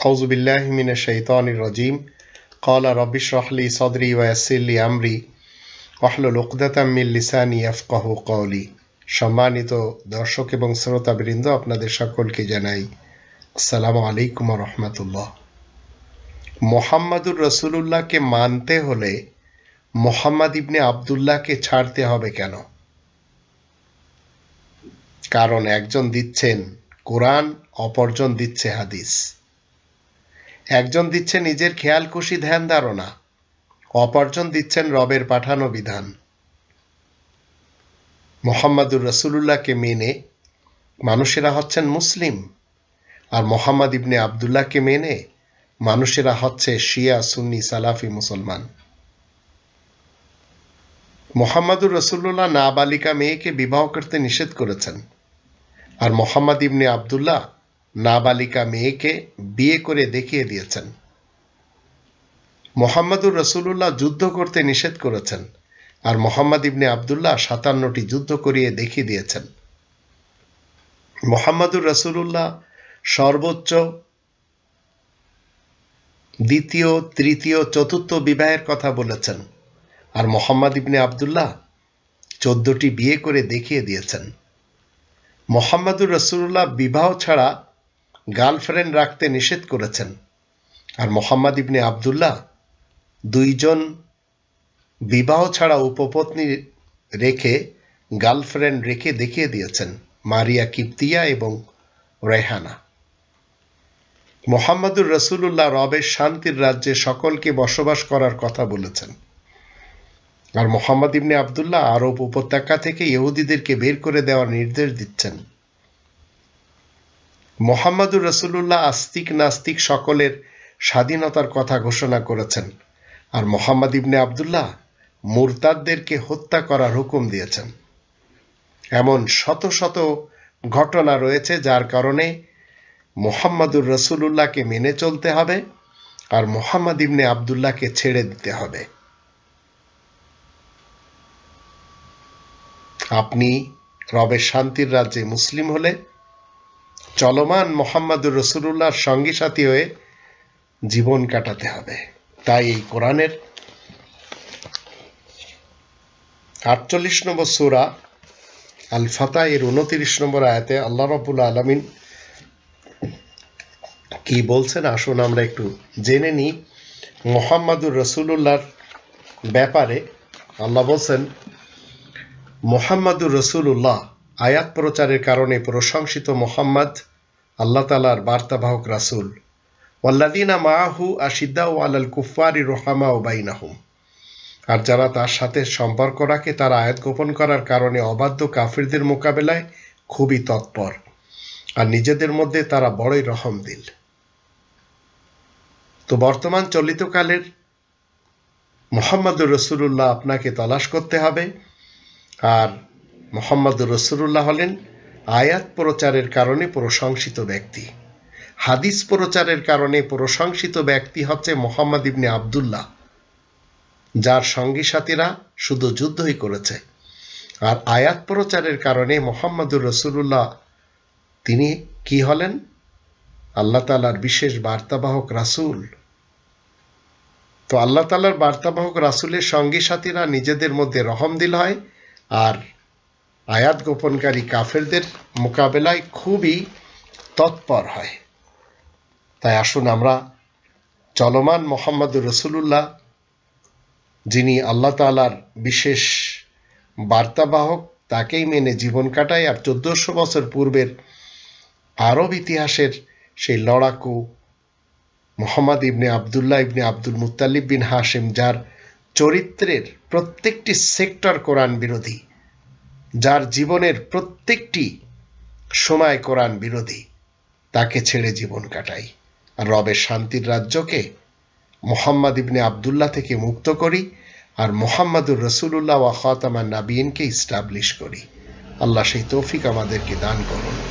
أعوذ بالله من الشيطان الرجيم قال رب اشرح لي صدري ويسر لي أمري واحلل عقدة من লিসানি يفقه قولي সম্মানিত দর্শক এবং শ্রোতাবৃন্দ আপনাদের সকলকে জানাই আসসালামু আলাইকুম রহমতুল্লাহ মোহাম্মদুর রসুলুল্লাহকে মানতে হলে মোহাম্মদ ইবনে আবদুল্লাহকে ছাড়তে হবে কেন কারণ একজন দিচ্ছেন কোরআন অপরজন দিচ্ছে হাদিস একজন দিচ্ছে নিজের খেয়াল খুশি, ধ্যান, ধারণা। অপরজন দিচ্ছেন রবের পাঠানো বিধান। মোহাম্মদুর রসুল্লাহকে মেনে মানুষেরা হচ্ছেন মুসলিম আর মোহাম্মদ ইবনে আবদুল্লাহকে মেনে মানুষেরা হচ্ছে শিয়া, সুন্নি, সালাফি, মুসলমান। মোহাম্মদুর রসুল্লাহ নাবালিকা মেয়েকে বিবাহ করতে নিষেধ করেছেন আর মোহাম্মদ ইবনে আবদুল্লাহ নাবালিকা মেয়েকে বিয়ে করে দেখিয়ে দিয়েছেন। মোহাম্মদুর রসুল্লাহ যুদ্ধ করতে নিষেধ করেছেন আর মোহাম্মদ ইবনে আবদুল্লাহ সাতান্নটি যুদ্ধ করিয়ে দেখিয়ে দিয়েছেন। মোহাম্মদুর রসুল্লাহ সর্বোচ্চ দ্বিতীয়, তৃতীয়, চতুর্থ বিবাহের কথা বলেছেন আর মোহাম্মদ ইবনে আবদুল্লাহ চোদ্দটি বিয়ে করে দেখিয়ে দিয়েছেন। মোহাম্মদুর রসুল্লাহ বিবাহ ছাড়া গার্লফ্রেন্ড রাখতে নিষেধ করেছেন। আর মোহাম্মদ ইবনে আবদুল্লাহ দুইজন বিবাহ ছাড়া উপপত্নী রেখে গার্লফ্রেন্ড রেখে দেখিয়ে দিয়েছেন, মারিয়া কিপ্তিয়া এবং রেহানা। মোহাম্মদুর রসুল্লাহ রবের শান্তির রাজ্যে সকলকে বসবাস করার কথা বলেছেন। আর মোহাম্মদ ইবনে আবদুল্লাহ আরব উপত্যকা থেকে ইহুদিদেরকে বের করে দেওয়ার নির্দেশ দিচ্ছেন। মোহাম্মদুর রসুল্লাহ আস্তিক নাস্তিক সকলের স্বাধীনতার কথা ঘোষণা করেছেন। আর মোহাম্মদ ইবনে আবদুল্লাহ মুরতাদদেরকে হত্যা করার হুকুম দিয়েছেন। এমন শত শত ঘটনা রয়েছে যার কারণে মোহাম্মদুর রসুল্লাহকে মেনে চলতে হবে আর মোহাম্মদ ইবনে আবদুল্লাহকে ছেড়ে দিতে হবে। আপনি রবের শান্তির রাজ্যে মুসলিম হলে চলমান মোহাম্মদুর রসুল্লাহর সঙ্গী সাথী হয়ে জীবন কাটাতে হবে। তাই এই কোরআনের আটচল্লিশ নম্বর সুরা আল ফাতা এর উনতিরিশ নম্বর আয়াতে আল্লাহ রবুল্লা আলমিন কি বলছেন? আসুন আমরা একটু জেনে নিই। মোহাম্মদুর রসুল্লাহর ব্যাপারে আল্লাহ বলছেন, মোহাম্মদুর রসুল্লাহ আয়াত প্রচারের কারণে প্রশংসিত মোহাম্মদ, আল্লাহ তালার বার্তাবাহক রাসুল। ওয়াল্লাদিনা মাহু আশিদ্দাউ আলাল কুফারি রোহামা ও বাইনাহুম। আর যারা তার সাথে সম্পর্ক রাখে, তারা আয়াত গোপন করার কারণে অবাধ্য কাফিরদের মোকাবেলায় খুবই তৎপর। আর নিজেদের মধ্যে তারা বড়ই রহম দিল। তো বর্তমান চলিতকালের মোহাম্মদুর রসুল্লাহ আপনাকে তলাশ করতে হবে। আর মোহাম্মদুর রসুল্লাহ হলেন আয়াত প্রচারের কারণে প্রশংসিত ব্যক্তি। হাদিস প্রচারের কারণে প্রশংসিত ব্যক্তি হচ্ছে মোহাম্মদ ইবনে আবদুল্লাহ, যার সঙ্গী সাথীরা শুধু যুদ্ধই করেছে। আর আয়াত প্রচারের কারণে মোহাম্মদুর রসুল্লাহ তিনি কি হলেন? আল্লাহ তালার বিশেষ বার্তাবাহক রাসুল। তো আল্লাহ তালার বার্তাবাহক রাসুলের সঙ্গী সাথীরা নিজেদের মধ্যে রহম দিল হয় আর আয়াত গোপনকারী কাফেরদের মোকাবেলায় খুবই তৎপর হয়। তাই আসুন আমরা চলমান মোহাম্মদুর রসুল্লাহ যিনি আল্লাহ তালার বিশেষ বার্তাবাহক, তাকেই মেনে জীবন কাটায় আর চোদ্দশো বছর পূর্বের আরব ইতিহাসের সেই লড়াকু মোহাম্মদ ইবনে আবদুল্লাহ ইবনে আব্দুল মুতালিব বিন হাসিম যার চরিত্রের প্রত্যেকটি সেক্টর কোরআন বিরোধী। যার জীবনের প্রত্যেকটি সময় কোরআন বিরোধী, তাকে ছেড়ে জীবন কাটাই। আর রবের শান্তির রাজ্যকে মোহাম্মদ ইবনে আবদুল্লাহ থেকে মুক্ত করি আর মোহাম্মদুর রসুল্লাহ ওয়া খাতামান নাবিনকে ইস্টাবলিশ করি। আল্লাহ সেই তৌফিক আমাদেরকে দান করুন।